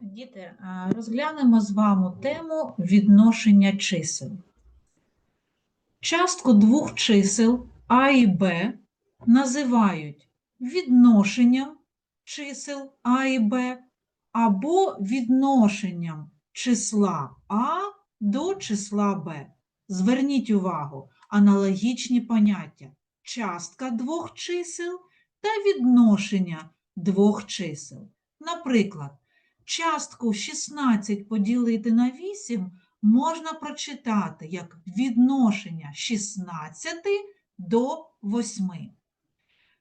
Діти, розглянемо з вами тему відношення чисел. Частку двох чисел А і Б називають відношенням чисел А і Б або відношенням числа А до числа Б. Зверніть увагу, аналогічні поняття частка двох чисел та відношення двох чисел. Наприклад, частку 16 поділити на 8 можна прочитати як відношення 16 до 8.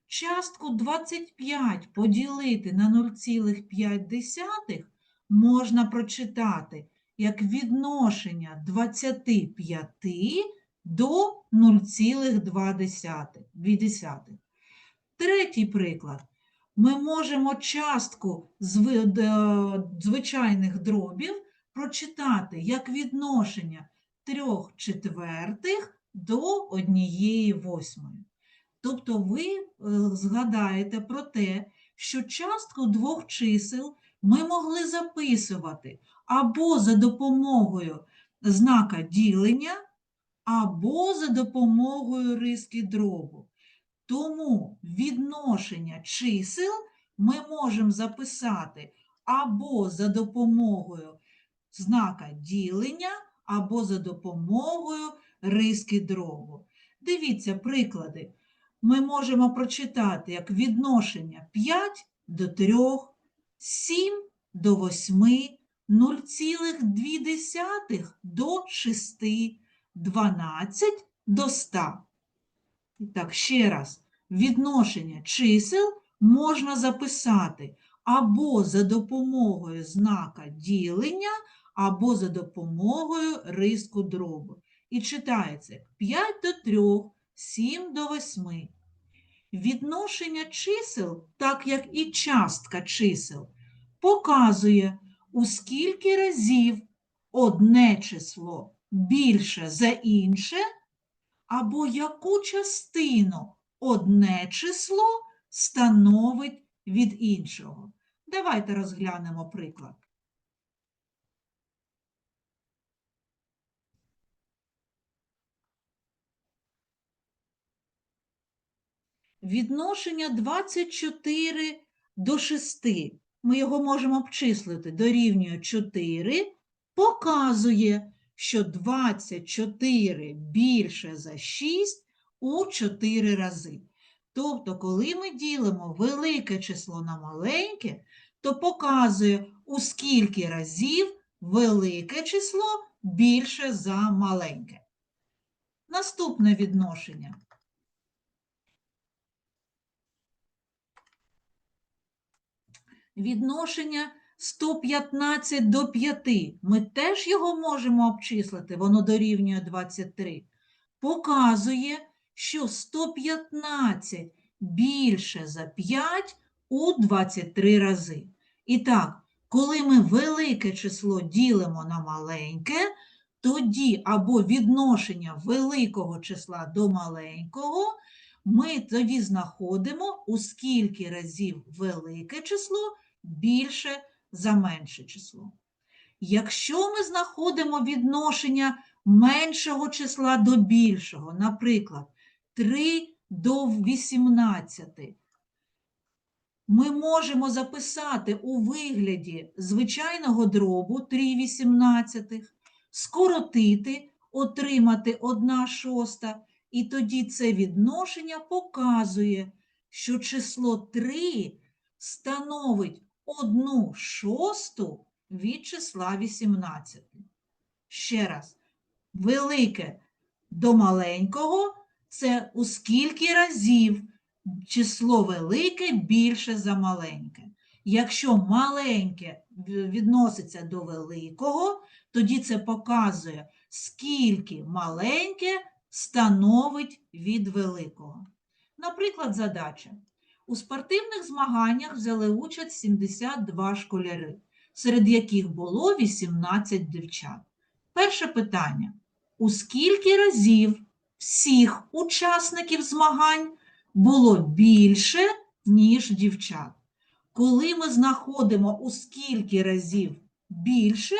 Частку 25 поділити на 0,5 можна прочитати як відношення 25 до 0,2. Третій приклад. Ми можемо частку звичайних дробів прочитати як відношення 3 четвертих до 1 восьмої. Тобто ви е, згадаєте про те, що частку двох чисел ми могли записувати або за допомогою знака ділення, або за допомогою риски дробу. Тому відношення чисел ми можемо записати або за допомогою знака ділення, або за допомогою риски дробу. Дивіться приклади. Ми можемо прочитати як відношення 5 до 3, 7 до 8, 0,2 до 6, 12 до 100. І так, ще раз, відношення чисел можна записати або за допомогою знака ділення, або за допомогою риску дробу. І читається 5 до 3, 7 до 8. Відношення чисел, так як і частка чисел, показує, у скільки разів одне число більше за інше, або яку частину одне число становить від іншого. Давайте розглянемо приклад. Відношення 24 до 6. Ми його можемо обчислити дорівнює 4, показує, що 24 більше за 6 у 4 рази. Тобто, коли ми ділимо велике число на маленьке, то показує, у скільки разів велике число більше за маленьке. Наступне відношення. Відношення 115 до 5. Ми теж його можемо обчислити, воно дорівнює 23. Показує, що 115 більше за 5 у 23 рази. І так, коли ми велике число ділимо на маленьке, тоді або відношення великого числа до маленького, ми тоді знаходимо, у скільки разів велике число більше за менше число. Якщо ми знаходимо відношення меншого числа до більшого, наприклад, 3 до 18, ми можемо записати у вигляді звичайного дробу 3,18, скоротити, отримати 1 шоста, і тоді це відношення показує, що число 3 становить 1 шосту від числа 18. Ще раз, велике до маленького це у скільки разів число велике більше за маленьке. Якщо маленьке відноситься до великого, тоді це показує, скільки маленьке становить від великого. Наприклад, задача. У спортивних змаганнях взяли участь 72 школяри, серед яких було 18 дівчат. Перше питання. У скільки разів всіх учасників змагань було більше, ніж дівчат? Коли ми знаходимо у скільки разів більше,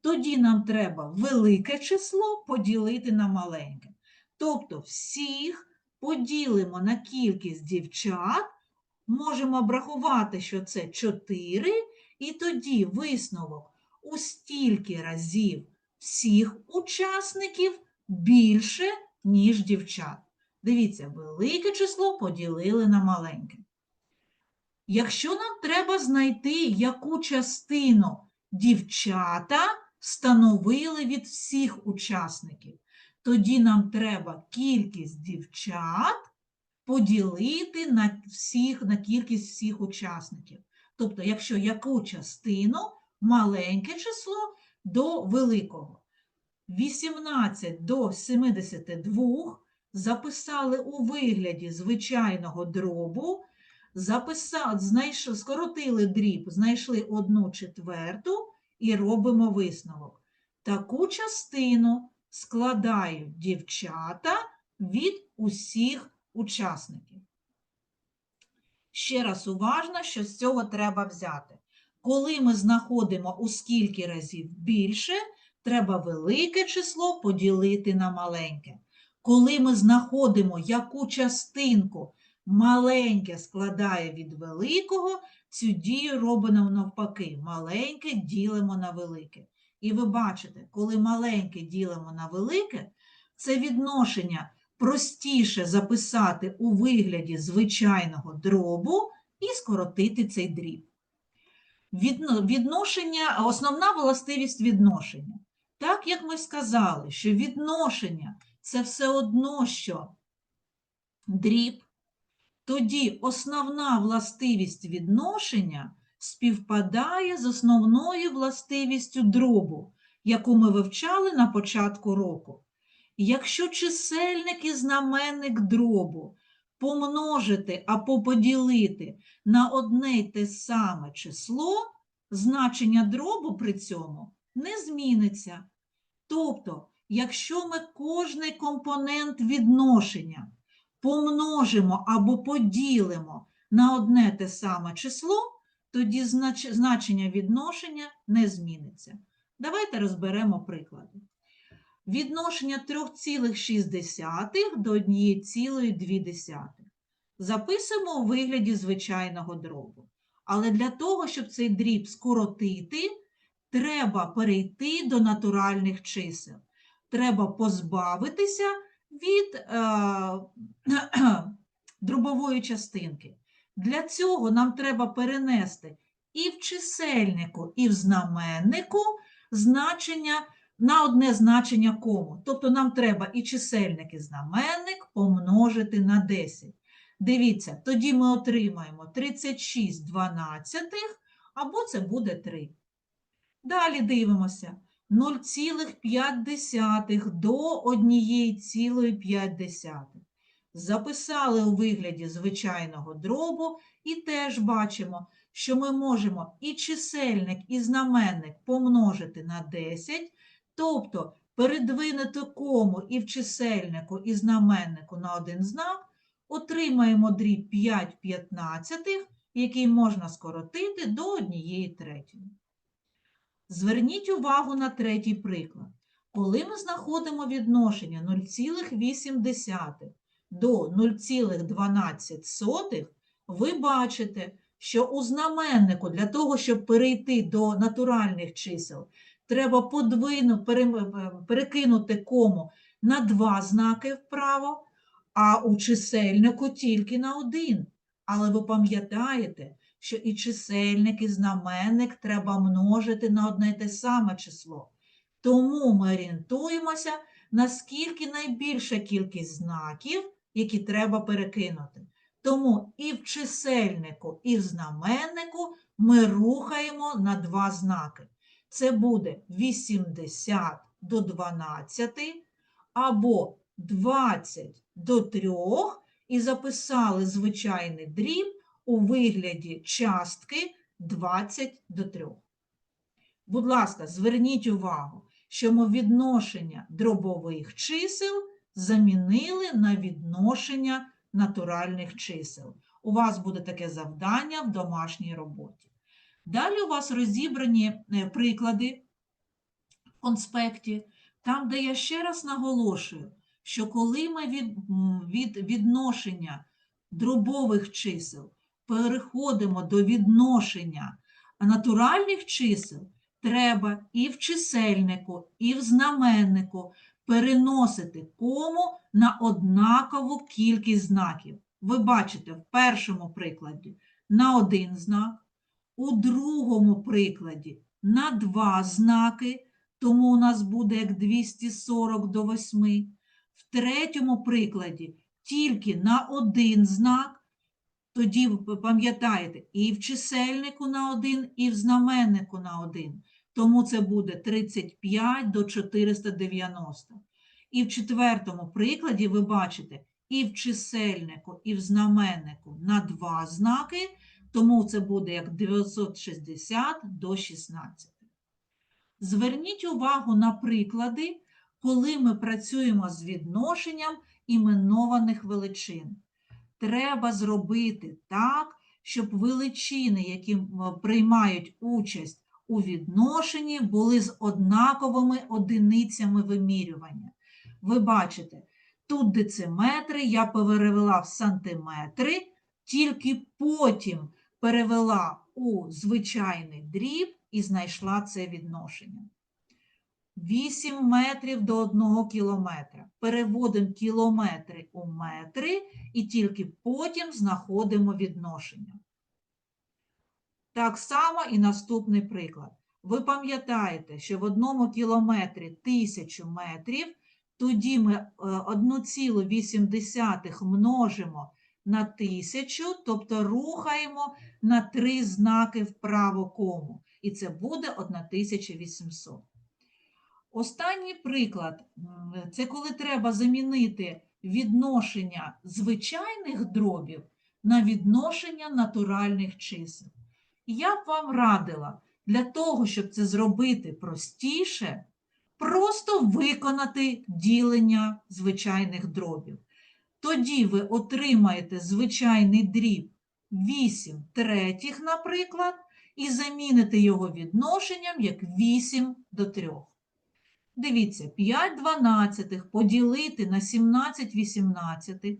тоді нам треба велике число поділити на маленьке. Тобто всіх поділимо на кількість дівчат, можемо обрахувати, що це 4, і тоді висновок у стільки разів всіх учасників більше, ніж дівчат. Дивіться, велике число поділили на маленьке. Якщо нам треба знайти, яку частину дівчата становили від всіх учасників, тоді нам треба кількість дівчат поділити на, всіх, на кількість всіх учасників. Тобто, якщо яку частину маленьке число до великого. 18 до 72 записали у вигляді звичайного дробу, записали, знайшли, скоротили дріб, знайшли одну четверту і робимо висновок. Таку частину складають дівчата від усіх учасників. Ще раз уважно, що з цього треба взяти. Коли ми знаходимо у скільки разів більше, треба велике число поділити на маленьке. Коли ми знаходимо, яку частинку маленьке складає від великого, цю дію робимо навпаки. Маленьке ділимо на велике. І ви бачите, коли маленьке ділимо на велике, це відношення простіше записати у вигляді звичайного дробу і скоротити цей дріб. Відно- Відношення, основна властивість відношення. Так як ми сказали, що відношення це все одно, що дріб, тоді основна властивість відношення співпадає з основною властивістю дробу, яку ми вивчали на початку року. Якщо чисельник і знаменник дробу помножити або поділити на одне й те саме число, значення дробу при цьому не зміниться. Тобто, якщо ми кожний компонент відношення помножимо або поділимо на одне те саме число, тоді значення відношення не зміниться. Давайте розберемо приклади. Відношення 3,6 до 1,2. Записуємо у вигляді звичайного дробу. Але для того, щоб цей дріб скоротити, треба перейти до натуральних чисел. Треба позбавитися від е, дробової частинки. Для цього нам треба перенести і в чисельнику, і в знаменнику значення на одне значення кому. Тобто нам треба і чисельник, і знаменник помножити на 10. Дивіться, тоді ми отримаємо 36 дванадцятих, або це буде 3. Далі дивимося. 0,5 до 1,5. Записали у вигляді звичайного дробу і теж бачимо, що ми можемо і чисельник, і знаменник помножити на 10, тобто передвинути кому і в чисельнику, і знаменнику на один знак, отримаємо дріб 5 п'ятнадцятих, який можна скоротити до 1 третьої. Зверніть увагу на третій приклад. Коли ми знаходимо відношення 0,8 до 0,12, ви бачите, що у знаменнику для того, щоб перейти до натуральних чисел, треба подвину, перекинути кому на два знаки вправо, а у чисельнику тільки на один. Але ви пам'ятаєте, що і чисельник, і знаменник треба множити на одне й те саме число. Тому ми орієнтуємося, наскільки найбільша кількість знаків, які треба перекинути. Тому і в чисельнику, і в знаменнику ми рухаємо на два знаки. Це буде 80 до 12 або 20 до 3 і записали звичайний дріб у вигляді частки 20 до 3. Будь ласка, зверніть увагу, що ми відношення дробових чисел замінили на відношення натуральних чисел. У вас буде таке завдання в домашній роботі. Далі у вас розібрані е, приклади в конспекті, там, де я ще раз наголошую, що коли ми від, від відношення дробових чисел переходимо до відношення натуральних чисел, треба і в чисельнику, і в знаменнику переносити кому на однакову кількість знаків. Ви бачите в першому прикладі на один знак, у другому прикладі на два знаки, тому у нас буде як 240 до 8. В третьому прикладі тільки на один знак, тоді пам'ятаєте, і в чисельнику на один, і в знаменнику на один. Тому це буде 35 до 490. І в четвертому прикладі ви бачите і в чисельнику, і в знаменнику на два знаки, тому це буде як 960 до 16. Зверніть увагу на приклади, коли ми працюємо з відношенням іменованих величин. Треба зробити так, щоб величини, які приймають участь у відношенні, були з однаковими одиницями вимірювання. Ви бачите, тут дециметри я перевела в сантиметри, тільки потім перевела у звичайний дріб і знайшла це відношення. 8 метрів до 1 кілометра. Переводимо кілометри у метри і тільки потім знаходимо відношення. Так само і наступний приклад. Ви пам'ятаєте, що в одному кілометрі 1000 метрів, тоді ми е, 1,8 множимо на 1000, тобто рухаємо на три знаки вправо кому. І це буде 1800. Останній приклад це коли треба замінити відношення звичайних дробів на відношення натуральних чисел. Я б вам радила для того, щоб це зробити простіше, просто виконати ділення звичайних дробів. Тоді ви отримаєте звичайний дріб 8 третіх, наприклад, і заміните його відношенням як 8 до 3. Дивіться, 5 дванадцятих поділити на 17 вісімнадцятих.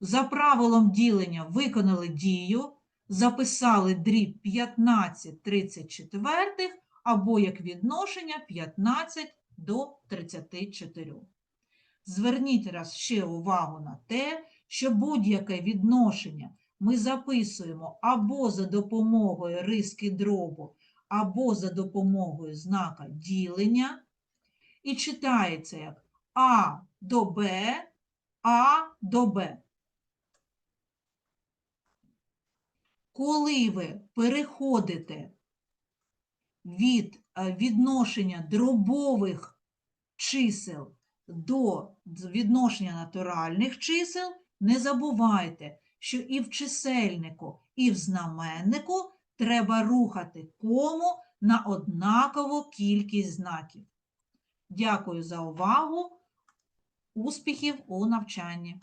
За правилом ділення виконали дію, записали дріб 15 34 або як відношення 15 до 34. Зверніть раз ще увагу на те, що будь-яке відношення ми записуємо або за допомогою риски дробу, або за допомогою знака ділення, і читається як А до Б, А до Б. Коли ви переходите від е, відношення дробових чисел до відношення натуральних чисел, не забувайте, що і в чисельнику, і в знаменнику треба рухати кому на однакову кількість знаків. Дякую за увагу. Успіхів у навчанні!